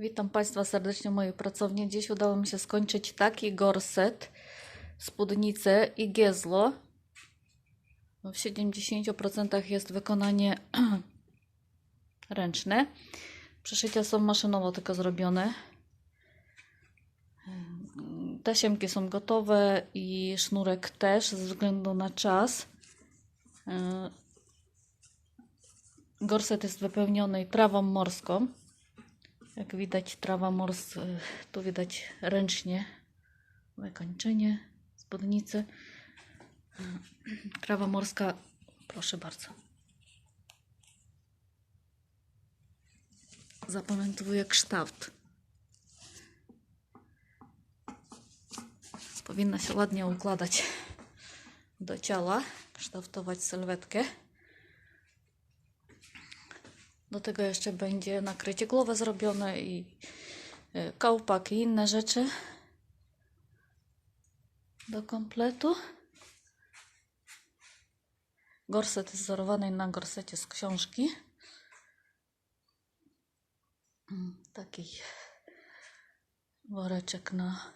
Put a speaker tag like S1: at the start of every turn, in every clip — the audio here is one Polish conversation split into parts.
S1: Witam Państwa serdecznie w mojej pracowni. Dziś udało mi się skończyć taki gorset, spódnicę i giezlo. W 70% jest wykonanie ręczne. Przeszycia są maszynowo tylko zrobione. Tasiemki są gotowe i sznurek też ze względu na czas. Gorset jest wypełniony trawą morską. Jak widać, trawa morska, tu widać ręcznie wykończenie spódnicy. Trawa morska, proszę bardzo. Zapamiętuję kształt. Powinna się ładnie układać do ciała, kształtować sylwetkę. Do tego jeszcze będzie nakrycie głowy zrobione i y, kołpak i inne rzeczy do kompletu. Gorset jest wzorowany na gorsecie z książki. Mm, Taki woreczek na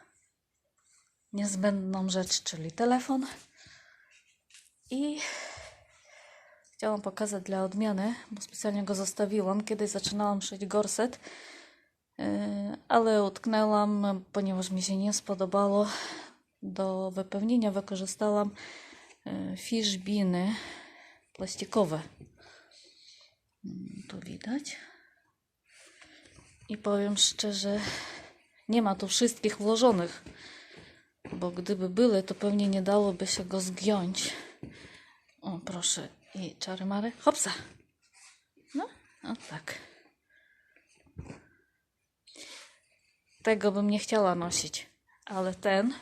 S1: niezbędną rzecz, czyli telefon. I Chciałam pokazać dla odmiany, bo specjalnie go zostawiłam. Kiedyś zaczynałam szyć gorset, yy, ale utknęłam, ponieważ mi się nie spodobało. Do wypełnienia wykorzystałam yy, fishbiny plastikowe. Mm, Tu widać. I powiem szczerze, nie ma tu wszystkich włożonych, bo gdyby były, to pewnie nie dałoby się go zgiąć. O, proszę. I czary mary. Hopsa. No, o tak. Tego bym nie chciała nosić. Ale ten,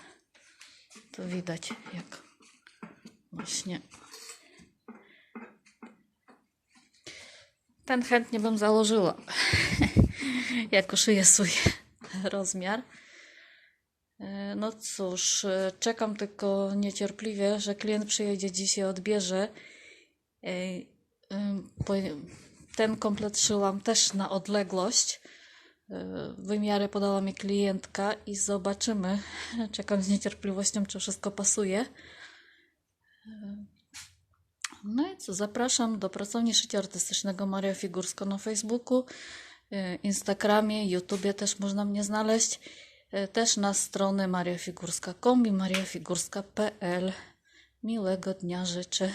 S1: to widać jak właśnie. Ten chętnie bym założyła. jako szyję swój rozmiar. E, No cóż, e, czekam tylko niecierpliwie, że klient przyjedzie dziś i odbierze. Ten komplet szyłam też na odległość. Yy, Wymiary podała mi klientka i zobaczymy. Czekam z niecierpliwością, czy wszystko pasuje. Yy, No i co, zapraszam do pracowni szycia artystycznego Maria Figursko na Facebooku, yy, Instagramie, YouTubie też można mnie znaleźć. Też na stronę mariafigurska.com i mariafigurska.pl. Miłego dnia życzę.